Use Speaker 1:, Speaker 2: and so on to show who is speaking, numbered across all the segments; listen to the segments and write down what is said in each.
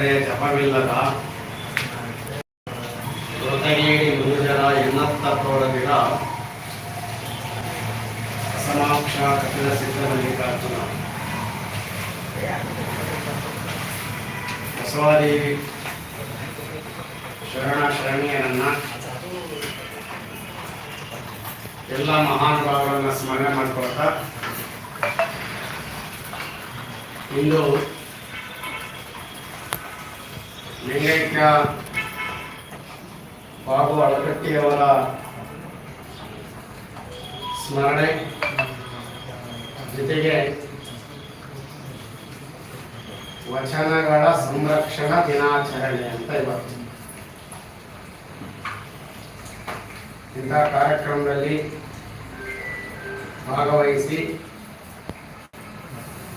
Speaker 1: ಹೆಸರೇ ಜಪವಿಲ್ಲದ ಮೃತಗೇಡಿ ಗುರುಜರ ಎನ್ನತ್ತ ತೋರದಿರ ಅಸಮಾಕ್ಷ ಕಪಿಲ ಸಿದ್ಧ ಮಲ್ಲಿಕಾರ್ಜುನ ಬಸವಾದೇವಿ ಶರಣ ಶರಣಿಯರನ್ನ ಎಲ್ಲ ಮಹಾನುಭಾವರನ್ನ ಸ್ಮರಣೆ ಮಾಡಿಕೊಳ್ತಾ, ಇಂದು ಲಿಂಗೈಕ್ಯ ಬಾಬು ಅಳಕಟ್ಟಿಯವರ ಸ್ಮರಣೆ ಜೊತೆಗೆ ವಚನಗಳ ಸಂರಕ್ಷಣಾ ದಿನಾಚರಣೆ ಅಂತ ಇವತ್ತು. ಇಂಥ ಕಾರ್ಯಕ್ರಮದಲ್ಲಿ ಭಾಗವಹಿಸಿ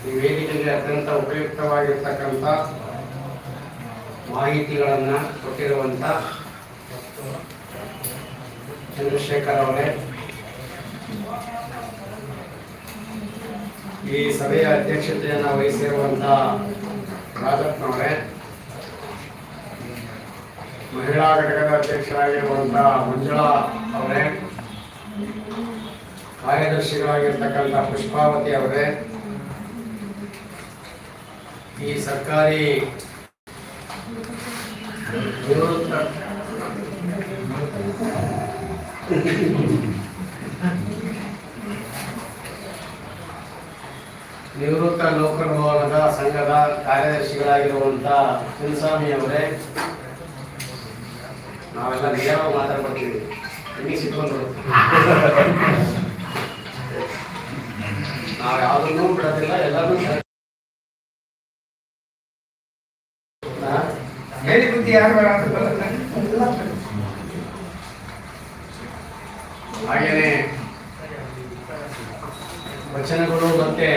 Speaker 1: ಈ ವೇದಿಕೆಗೆ ಅತ್ಯಂತ ಉಪಯುಕ್ತವಾಗಿರ್ತಕ್ಕಂಥ ಮಾಹಿತಿಗಳನ್ನು ಕೊಟ್ಟಿರುವಂಥ ಚಂದ್ರಶೇಖರ್ ಅವರೇ. ಈ ಸಭೆಯ ಅಧ್ಯಕ್ಷತೆಯನ್ನು ವಹಿಸಿರುವಂಥ ರಾಜಪ್ಪನವರೇ ಮಹಿಳಾ ಘಟಕದ ಅಧ್ಯಕ್ಷರಾಗಿರುವಂಥ ಮಂಜುಳಾ ಅವರೇ. ಕಾರ್ಯದರ್ಶಿಗಳಾಗಿರ್ತಕ್ಕಂಥ ಪುಷ್ಪಾವತಿ ಅವರೇ. ಈ ಸರ್ಕಾರಿ ನಿವೃತ್ತ ನೌಕರ ಭವನದ ಸಂಘದ ಕಾರ್ಯದರ್ಶಿಗಳಾಗಿರುವಂತ ಕುಲಸ್ವಾಮಿ ಅವರೇ, ನಾವೆಲ್ಲ ನೇರ ಮಾತಾಡ್ಕೊಳ್ತೀವಿ. ಹೆಂಗೆ ಸಿಟ್ಕೊಂಡು ನಾವು ಯಾವುದನ್ನೂ ಬಿಡೋದಿಲ್ಲ. ಎಲ್ಲರೂ
Speaker 2: ಹೇಳಿ ಬುದ್ಧಿ ಯಾರು ಬೇಡ ಅಂತ.
Speaker 1: ಹಾಗೇನೆ ವಚನಗಳು ಮತ್ತೆ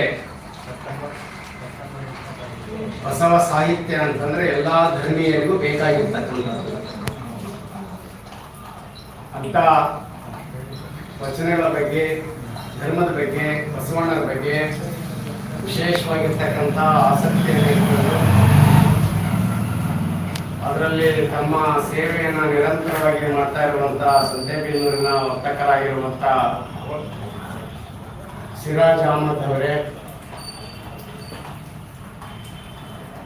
Speaker 1: ಬಸವ ಸಾಹಿತ್ಯ ಅಂತಂದ್ರೆ ಎಲ್ಲಾ ಧರ್ಮೀಯರಿಗೂ ಬೇಕಾಗಿರ್ತಕ್ಕಂಥದ್ದು ಅಂತ ವಚನಗಳ ಬಗ್ಗೆ, ಧರ್ಮದ ಬಗ್ಗೆ, ಬಸವಣ್ಣರ ಬಗ್ಗೆ ವಿಶೇಷವಾಗಿರ್ತಕ್ಕಂಥ ಆಸಕ್ತಿಯನ್ನು ಅದರಲ್ಲಿ ತಮ್ಮ ಸೇವೆಯನ್ನು ನಿರಂತರವಾಗಿ ಮಾಡ್ತಾ ಇರುವಂತಹ ಸಂತೆಬೆನ್ನೂರಿನ ವರ್ತಕರಾಗಿರುವಂತ ಸಿರಾಜ್ ಅಹಮದ್ ಅವರೇ,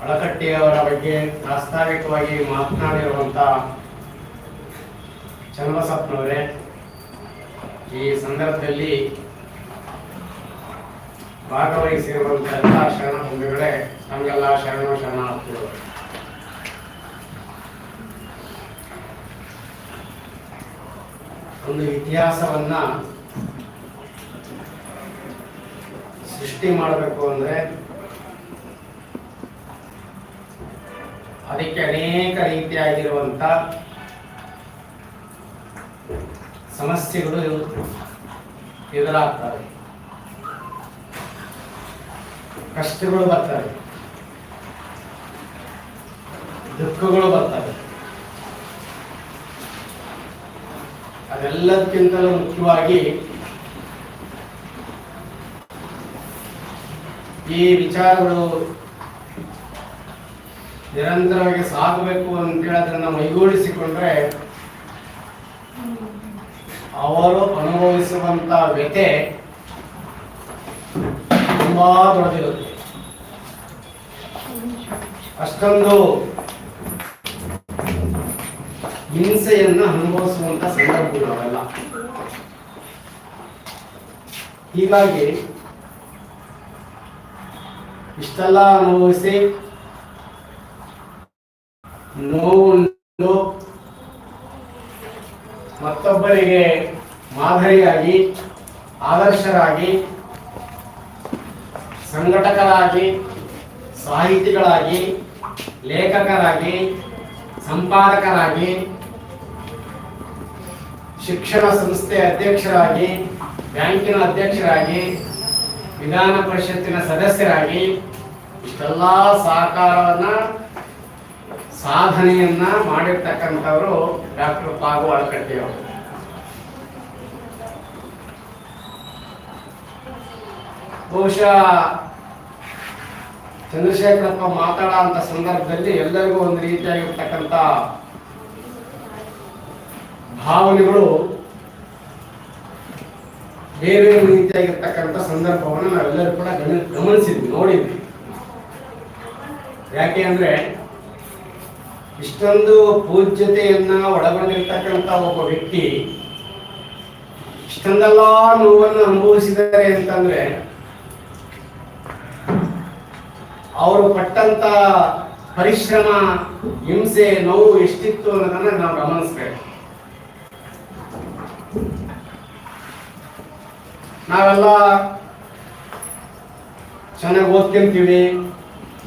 Speaker 1: ಅಳಕಟ್ಟಿಯವರ ಬಗ್ಗೆ ಪ್ರಾಸ್ತಾವಿಕವಾಗಿ ಮಾತನಾಡಿರುವಂತ ಚನ್ನಬಸಪ್ಪನವರೇ, ಈ ಸಂದರ್ಭದಲ್ಲಿ ಭಾಗವಹಿಸಿರುವಂತಹ ಎಲ್ಲ ಶರಣ ಬಂಧುಗಳೇ ನಮಗೆಲ್ಲ ಶರಣ ಶರಣಾರ್ಥಿಗಳು ಒಂದು ಇತಿಹಾಸವನ್ನ ಸೃಷ್ಟಿ ಮಾಡಬೇಕು ಅಂದ್ರೆ ಅದಕ್ಕೆ ಅನೇಕ ರೀತಿಯಾಗಿರುವಂತ ಸಮಸ್ಯೆಗಳು ಎದುರಾಗ್ತವೆ. ಕಷ್ಟಗಳು ಬರ್ತವೆ. ದುಃಖಗಳು ಬರ್ತವೆ. ಅದೆಲ್ಲದಕ್ಕಿಂತಲೂ ಮುಖ್ಯವಾಗಿ ಈ ವಿಚಾರಗಳು ನಿರಂತರವಾಗಿ ಸಾಗಬೇಕು ಅಂತೇಳಿ ಅದನ್ನ ಮೈಗೂಡಿಸಿಕೊಂಡ್ರೆ ಅವರು ಅನುಭವಿಸುವಂತ ವ್ಯತೆ ತುಂಬಾ ದೊಡ್ಡದಿರುತ್ತೆ. ಅಷ್ಟೊಂದು ಹಿಂಸೆಯನ್ನ ಅನುಭವಿಸುವಂತ ಸಂದರ್ಭಗಳು ಅವೆಲ್ಲ ಹೀಗಾಗಿ, ಇಷ್ಟೆಲ್ಲ ಅನುಭವಿಸಿ, ನೋವು ಮತ್ತೊಬ್ಬರಿಗೆ ಮಾದರಿಯಾಗಿ, ಆದರ್ಶರಾಗಿ, ಸಂಘಟಕರಾಗಿ, ಸಾಹಿತಿಗಳಾಗಿ, ಲೇಖಕರಾಗಿ, ಸಂಪಾದಕರಾಗಿ ಶಿಕ್ಷಣ ಸಂಸ್ಥೆ ಅಧ್ಯಕ್ಷರಾಗಿ, ಬ್ಯಾಂಕಿನ ಅಧ್ಯಕ್ಷರಾಗಿ, ವಿಧಾನ ಪರಿಷತ್ತಿನ ಸದಸ್ಯರಾಗಿ ಇಷ್ಟೆಲ್ಲ ಸಹಕಾರವನ್ನ, ಸಾಧನೆಯನ್ನ ಮಾಡಿರ್ತಕ್ಕಂಥವರು ಡಾಕ್ಟರ್ ಪಾಗು ಅಳಕಟ್ಟಿಯವರು. ಬಹುಶಃ ಚಂದ್ರಶೇಖರಪ್ಪ ಮಾತಾಡೋ ಅಂತ ಸಂದರ್ಭದಲ್ಲಿ ಎಲ್ಲರಿಗೂ ಒಂದು ರೀತಿಯಾಗಿರ್ತಕ್ಕಂಥ ಭಾವನೆಗಳು ಬೇರೆ ರೀತಿಯಾಗಿರ್ತಕ್ಕಂಥ ಸಂದರ್ಭವನ್ನು ನಾವೆಲ್ಲರೂ ಕೂಡ ಗಮನ ಗಮನಿಸಿದ್ವಿ, ನೋಡಿದ್ವಿ. ಯಾಕೆ ಅಂದರೆ ಇಷ್ಟೊಂದು ಪೂಜ್ಯತೆಯನ್ನ ಒಳಗೊಂಡಿರ್ತಕ್ಕಂಥ ಒಬ್ಬ ವ್ಯಕ್ತಿ ಇಷ್ಟೊಂದೆಲ್ಲ ನೋವನ್ನು ಅನುಭವಿಸಿದ್ದಾರೆ ಅಂತಂದ್ರೆ ಅವರು ಪಟ್ಟಂತ ಪರಿಶ್ರಮ, ಹಿಂಸೆ, ನೋವು ಎಷ್ಟಿತ್ತು ಅನ್ನೋದನ್ನ ನಾವು ಗಮನಿಸ್ಬೇಕು. ನಾವೆಲ್ಲ ಚೆನ್ನಾಗಿ ಓದ್ಕೊಂತೀವಿ,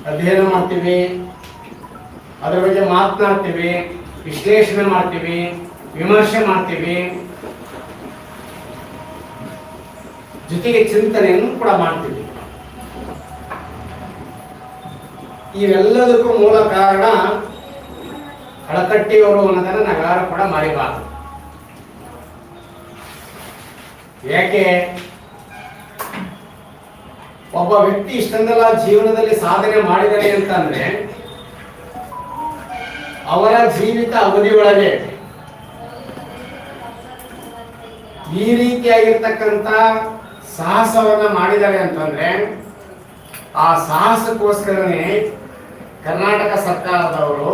Speaker 1: ಅಧ್ಯಯನ ಮಾಡ್ತೀವಿ, ಅದರ ಬಗ್ಗೆ ಮಾತನಾಡ್ತೀವಿ, ವಿಶ್ಲೇಷಣೆ ಮಾಡ್ತೀವಿ, ವಿಮರ್ಶೆ ಮಾಡ್ತೀವಿ. ಜೊತೆಗೆ ಚಿಂತನೆಯನ್ನು ಕೂಡ ಮಾಡ್ತೀವಿ. ಇವೆಲ್ಲದಕ್ಕೂ ಮೂಲ ಕಾರಣ ಕಳಕಟ್ಟಿಯವರು ಅನ್ನೋದನ್ನ ನಗಾರ ಕೂಡ ಮರಿಬಾರದು. ಯಾಕೆ? ಒಬ್ಬ ವ್ಯಕ್ತಿ ಇಷ್ಟನ್ನೆಲ್ಲ ಜೀವನದಲ್ಲಿ ಸಾಧನೆ ಮಾಡಿದರೆ ಅಂತಂದ್ರೆ, ಅವರ ಜೀವಿತ ಅವಧಿಯೊಳಗೆ ಈ ರೀತಿಯಾಗಿರ್ತಕ್ಕಂಥ ಸಾಹಸವನ್ನ ಮಾಡಿದ್ದಾರೆ ಅಂತಂದ್ರೆ, ಆ ಸಾಹಸಕ್ಕೋಸ್ಕರನೇ ಕರ್ನಾಟಕ ಸರ್ಕಾರದವರು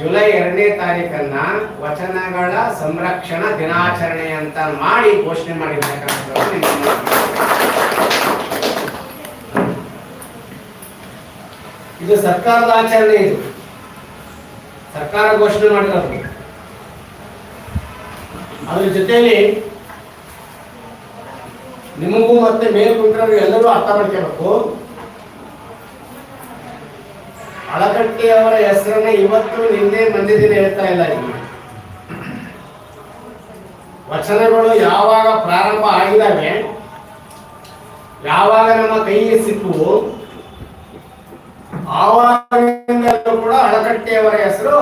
Speaker 1: ಜುಲೈ ಎರಡನೇ ತಾರೀಕನ್ನ ವಚನಗಳ ಸಂರಕ್ಷಣಾ ದಿನಾಚರಣೆ ಅಂತ ಮಾಡಿ ಘೋಷಣೆ ಮಾಡಿರ್ತಕ್ಕಂಥದ್ದು ನಿಮ್ಗೆ ಗೊತ್ತಿದೆ. ಇದು ಸರ್ಕಾರದ ಆಚರಣೆ ಇದು. ಸರ್ಕಾರ ಘೋಷಣೆ ಮಾಡಿರೋದು ಅದ್ರ ಜೊತೆಯಲ್ಲಿ ನಿಮಗೂ ಮತ್ತೆ ಮೇಲ್ ಕುಂತ್ರು ಎಲ್ಲರೂ ಅರ್ಥ ಮಾಡ್ಕೋಬೇಕು. ಅವರ ಹೆಸರನ್ನ ಇವತ್ತು ನಿನ್ನೆ ಬಂದಿದ್ದೀನಿ ಹೇಳ್ತಾ ಇಲ್ಲ ಇಲ್ಲಿ. ವಚನಗಳು ಯಾವಾಗ ಪ್ರಾರಂಭ ಆಗಿದ್ದಾವೆ, ಯಾವಾಗ ನಮ್ಮ ಕೈಗೆ ಸಿಕ್ಕುವು ಆವಾಗಿಂದಲೂ ಕೂಡ ಅಣಕಟ್ಟೆಯವರ ಹೆಸರು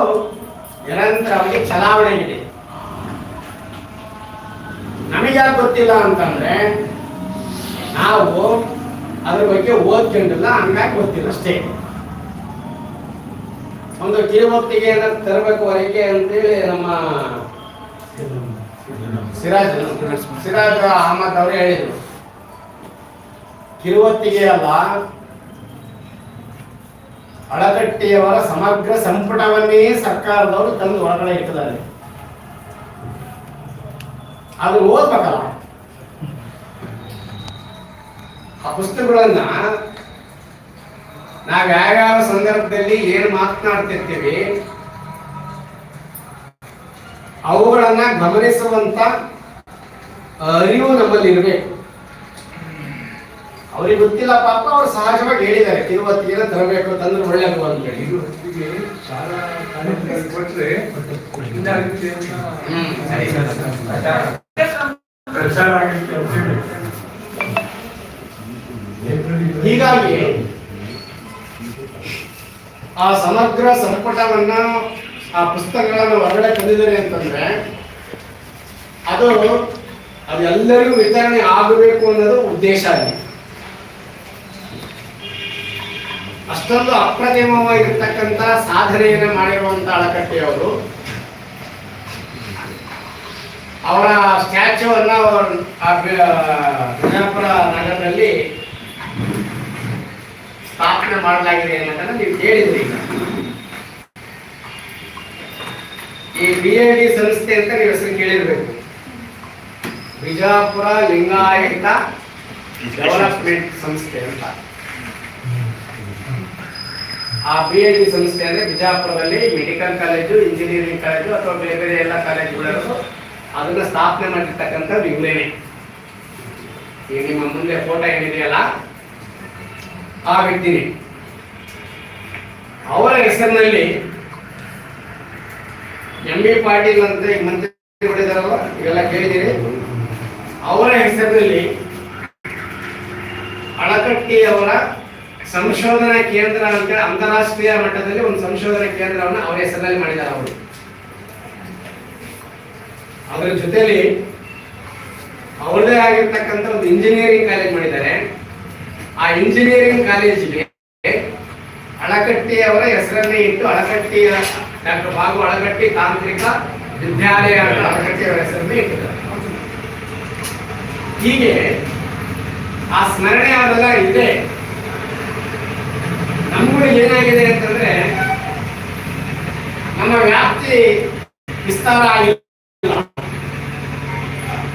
Speaker 1: ನಿರಂತರವಾಗಿ ಚಲಾವಣೆಗಿದೆ ನಮಗೆ ಯಾಕೆ ಗೊತ್ತಿಲ್ಲ ಅಂತಂದ್ರೆ ನಾವು ಅದ್ರ ಬಗ್ಗೆ ಓದ್ಕೊಂಡಿಲ್ಲ, ಹಂಗಾಗಿ ಗೊತ್ತಿಲ್ಲ ಅಷ್ಟೇ. ಒಂದು ಕಿರುಮೊತ್ತಿಗೆಯನ್ನ ತರಬೇಕು ಹೊರಗೆ ಅಂತೇಳಿ ನಮ್ಮ ಸಿರಾಜ್ ಸಿರಾಜ್ ಅಹಮದ್ ಅವರು ಹೇಳಿದ್ರು. ಕಿರುವತ್ತಿಗೆ ಅಲ್ಲ ಅಳಗಟ್ಟಿಯವರ ಸಮಗ್ರ ಸಂಪುಟವನ್ನೇ ಸರ್ಕಾರದವರು ತಂದು ಒಳಗಡೆ ಇಟ್ಟಿದ್ದಾರೆ. ಅದು ಓದ್ಬೇಕಲ್ಲ. ಆ ಪುಸ್ತಕಗಳನ್ನ ನಾವ್ ಯಾವ್ಯಾವ ಸಂದರ್ಭದಲ್ಲಿ ಏನು ಮಾತನಾಡ್ತಿರ್ತೀವಿ, ಅವುಗಳನ್ನ ಗಮನಿಸುವಂತ ಅರಿವು ನಮ್ಮಲ್ಲಿ ಇರಬೇಕು. ಅವ್ರಿಗೆ ಗೊತ್ತಿಲ್ಲ ಪಾಪ ಅವ್ರು ಸಹಜವಾಗಿ ಹೇಳಿದ್ದಾರೆ ತಿರುವತ್ತಿಗೆ ತರಬೇಕು ತಂದ್ರೆ
Speaker 2: ಒಳ್ಳೆ
Speaker 1: ಹೀಗಾಗಿ ಆ ಸಮಗ್ರ ಸಂಪುಟವನ್ನ ಆ ಪುಸ್ತಕಗಳನ್ನು ಹೊರಗಡೆ ತಂದಿದ್ದಾರೆ ಅಂತಂದ್ರೆ ಅದು ಅದು ಎಲ್ಲರಿಗೂ ವಿತರಣೆ ಆಗಬೇಕು ಅನ್ನೋದು ಉದ್ದೇಶ ಅಲ್ಲಿ. ಅಷ್ಟೊಂದು ಅಪ್ರತಿಮವಾಗಿರ್ತಕ್ಕಂಥ ಸಾಧನೆಯನ್ನು ಮಾಡಿರುವಂತ ಅಳಕಟ್ಟಿಯವರು ಅವರ. ಸ್ಟ್ಯಾಚ್ಯೂವನ್ನ ಆ ಬಿ- ವಿಜಯಪುರ ನಗರದಲ್ಲಿ ಸ್ಥಾಪನೆ ಮಾಡಲಾಗಿದೆ ಅನ್ನೋದನ್ನ ನೀವು ಕೇಳಿದ್ರಿ. ಈ ಬಿ ಎ ಡಿ ಸಂಸ್ಥೆ ಅಂತ ನೀವು ಹೆಸರು ಕೇಳಿರ್ಬೇಕು. ಬಿಜಾಪುರ ಲಿಂಗಾಯತ ಡೆವಲಪ್ಮೆಂಟ್ ಸಂಸ್ಥೆ ಅಂತ. ಆ ಬಿ ಎ ಡಿ ಸಂಸ್ಥೆ ಅಂದ್ರೆ ಬಿಜಾಪುರದಲ್ಲಿ ಮೆಡಿಕಲ್ ಕಾಲೇಜು ಇಂಜಿನಿಯರಿಂಗ್ ಕಾಲೇಜು ಅಥವಾ ಬೇರೆ ಬೇರೆ ಎಲ್ಲ ಕಾಲೇಜುಗಳು ಅದನ್ನ ಸ್ಥಾಪನೆ ಮಾಡಿರ್ತಕ್ಕಂಥ ಇವರೇನೆ ಈಗ ನಿಮ್ಮ ಮುಂದೆ ಫೋಟೋ ಏನಿದೆಯಲ್ಲ ಆ ವ್ಯಕ್ತಿನಿ. ಅವರ ಹೆಸರಿನಲ್ಲಿ ಎಂ ಬಿ ಪಾಟೀಲ್ ಅಂತ ಮಂತ್ರಿ ಹೊಡೆದಾರಲ್ಲ ಇವೆಲ್ಲ ಕೇಳಿದ್ದೀರಿ. ಅವರ ಹೆಸರಿನಲ್ಲಿ ಅಳಕಟ್ಟಿ ಅವರ ಸಂಶೋಧನಾ ಕೇಂದ್ರ ಅಂತ ಅಂತಾರಾಷ್ಟ್ರೀಯ ಮಟ್ಟದಲ್ಲಿ ಒಂದು ಸಂಶೋಧನಾ ಕೇಂದ್ರವನ್ನು ಅವರ ಹೆಸರಲ್ಲಿ ಮಾಡಿದ್ದಾರೆ ಅವರು. ಅದರ ಜೊತೆಯಲ್ಲಿ ಅವರದೇ ಆಗಿರ್ತಕ್ಕಂಥ ಒಂದು ಇಂಜಿನಿಯರಿಂಗ್ ಕಾಲೇಜ್ ಮಾಡಿದ್ದಾರೆ. ಆ ಇಂಜಿನಿಯರಿಂಗ್ ಕಾಲೇಜಿಗೆ ಅಳಕಟ್ಟಿಯವರ ಹೆಸರನ್ನೇ ಇಟ್ಟು ಅಳಕಟ್ಟಿಯ ಡಾಕ್ಟರ್ ಬಾಬು ಅಳಕಟ್ಟಿ ತಾಂತ್ರಿಕ ವಿದ್ಯಾಲಯ ಅಂತ ಅಳಕಟ್ಟಿ ಅವರ ಹೆಸರನ್ನೇ ಇಟ್ಟಿದ್ದಾರೆ. ಹೀಗೆ ಆ ಸ್ಮರಣೆ ಅದೆಲ್ಲ ಇದೆ. ನಮಗೂ ಏನಾಗಿದೆ ಅಂತಂದ್ರೆ, ನಮ್ಮ ವ್ಯಾಪ್ತಿ ವಿಸ್ತಾರ ಆಗಿಲ್ಲ.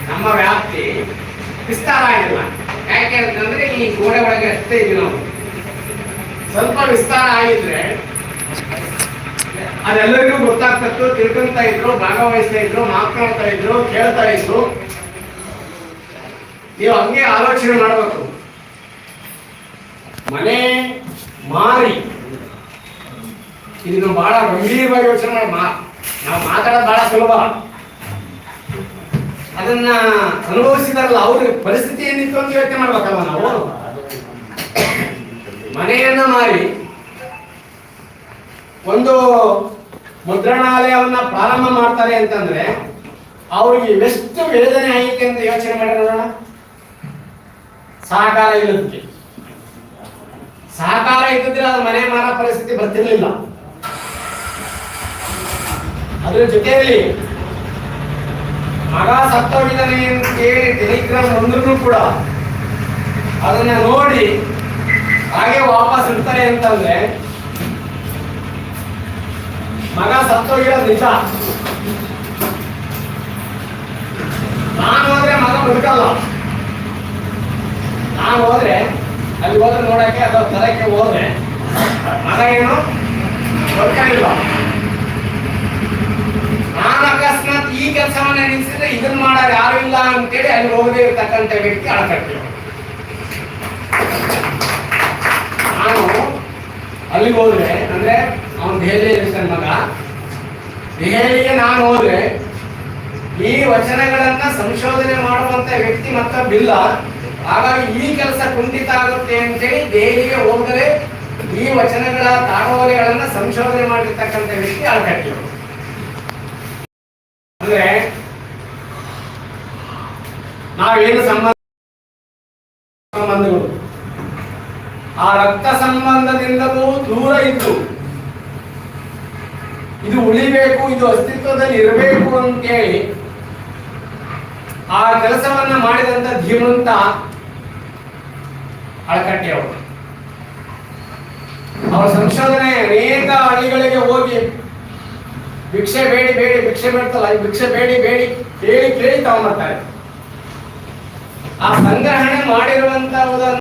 Speaker 1: ನಮ್ಮ ವ್ಯಾಪ್ತಿ ವಿಸ್ತಾರ ಆಗಿಲ್ಲ. ಯಾಕೆ ಅಂತಂದ್ರೆ ಈ ಗೋಡೆ ಒಳಗೆ ಅಷ್ಟೇ ಇದೀವಿ ನಾವು. ಸ್ವಲ್ಪ ವಿಸ್ತಾರ ಆಗಿದ್ರೆ ಅದೆಲ್ಲರಿಗೂ ಗೊತ್ತಾಗ್ತತ್ತು. ತಿಳ್ಕೊಂತ ಇದ್ರು, ಭಾಗವಹಿಸ್ತಾ ಇದ್ರು ಮಾತನಾಡ್ತಾ ಇದ್ರು, ಕೇಳ್ತಾ ಇದ್ರು. ನೀವು ಹಂಗೆ ಆಲೋಚನೆ ಮಾಡಬೇಕು. ಮನೆ ಮಾರಿ. ಇದನ್ನು ಬಹಳ ಗಂಭೀರವಾಗಿ ಯೋಚನೆ ಮಾಡಿ. ಮಾ ನಾವು ಮಾತಾಡೋದು ಬಹಳ ಸುಲಭ. ಅದನ್ನ ಅನುಭವಿಸಿದಾರಲ್ಲ ಅವ್ರ ಪರಿಸ್ಥಿತಿ ಏನಿತ್ತು ಅಂತ ಯೋಚನೆ ಮಾಡ್ಬೇಕಲ್ವ ನಾವು? ಮನೆಯನ್ನ ಮಾರಿ. ಒಂದು ಮುದ್ರಣಾಲಯವನ್ನ ಪ್ರಾರಂಭ ಮಾಡ್ತಾರೆ ಅಂತಂದ್ರೆ, ಅವ್ರಿಗೆ ಎಷ್ಟು ವೇದನೆ ಆಯಿತು ಅಂತ ಯೋಚನೆ ಮಾಡಿರೋಣ ಸಹಕಾರ ಇಲ್ಲದಕ್ಕೆ. ಸಹಕಾರ ಇದ್ದಿದ್ರೆ ಅದು ಮನೆ ಮಾರ ಪರಿಸ್ಥಿತಿ ಬರ್ತಿರ್ಲಿಲ್ಲ. ಅದ್ರ ಜೊತೆಯಲ್ಲಿ ಮಗ ಸತ್ತೋಗಿದ್ದಾನೆ ಅಂತ ಕೇಳಿ ಟೆಲಿಗ್ರಾಮ್ ಬಂದ್ರು ಕೂಡ ಅದನ್ನ ನೋಡಿ ಹಾಗೆ ವಾಪಸ್ ಇರ್ತಾರೆ ಅಂತಂದ್ರೆ ಮಗ ಸತ್ತೋಗಿರೋದು ನಿಜ. ನಾನು ಹೋದ್ರೆ ಮಗ ಬದುಕಲ್ಲ. ನಾನು ಹೋದ್ರೆ ಅಲ್ಲಿ ಹೋದ್ರೆ ನೋಡಕ್ಕೆ ಅಥವಾ ತರಕ್ಕೆ ಹೋದ್ರೆ ಮಗ ಏನು? ಬದುಕಲಿಲ್ಲ ನಾನು ಅಕಸ್ಮಾತ್ ಈ ಕೆಲಸವನ್ನ ನಿಲ್ಸಿದ್ರೆ ಇದನ್ನ ಮಾಡೋರು ಯಾರು ಇಲ್ಲ ಅಂತೇಳಿ ಅಲ್ಲಿ ಹೋಗದೇ ಇರ್ತಕ್ಕಂಥ ವ್ಯಕ್ತಿ ಅಳಕಟ್ಟಿ ನಾನು ಅಲ್ಲಿಗೆ ಹೋದ್ರೆ, ಅಂದ್ರೆ ಅವನು ದೆಹಲಿಯಲ್ಲಿ ಇರ್ತಾನೆ ಮಗ, ದೆಹಲಿಗೆ ನಾನು ಹೋದ್ರೆ ಈ ವಚನಗಳನ್ನ ಸಂಶೋಧನೆ ಮಾಡುವಂತ ವ್ಯಕ್ತಿ ಮತ್ತೊಬ್ಬಿಲ್ಲ. ಹಾಗಾಗಿ ಈ ಕೆಲಸ ಕುಂಠಿತ ಆಗುತ್ತೆ ಅಂತೇಳಿ ದೇಹಿಗೆ ಹೋದರೆ ಈ ವಚನಗಳ ತಾಡೋಲೆಗಳನ್ನ ಸಂಶೋಧನೆ ಮಾಡಿರ್ತಕ್ಕಂಥ ವ್ಯಕ್ತಿ ಅಳಕಟ್ಟಿಯವರು ಅಂದ್ರೆ ನಾವೇನು ಸಂಬಂಧ ಸಂಬಂಧಗಳು? ಆ ರಕ್ತ ಸಂಬಂಧದಿಂದಲೂ ದೂರ ಇದ್ದು, ಇದು ಉಳಿಬೇಕು, ಇದು ಅಸ್ತಿತ್ವದಲ್ಲಿ ಇರಬೇಕು ಅಂತೇಳಿ ಆ ಕೆಲಸವನ್ನ ಮಾಡಿದಂತ ಧೀಮಂತ ಅಳಕಟ್ಟಿ ಅವರು. ಸಂಶೋಧನೆ ಅನೇಕ ಹಳ್ಳಿಗಳಿಗೆ ಹೋಗಿ ಭಿಕ್ಷೆ ಬೇಡಿ ಬೇಡಿ, ಭಿಕ್ಷೆ ಬೇಡ್ತಲ್ಲ ಈ ಭಿಕ್ಷೆ ಬೇಡಿ ಬೇಡಿ ಕೇಳಿ ಕೇಳಿ ತಗೊಂಬರ್ತಾರೆ. ಆ ಸಂಗ್ರಹಣೆ ಮಾಡಿರುವಂತಹದನ್ನ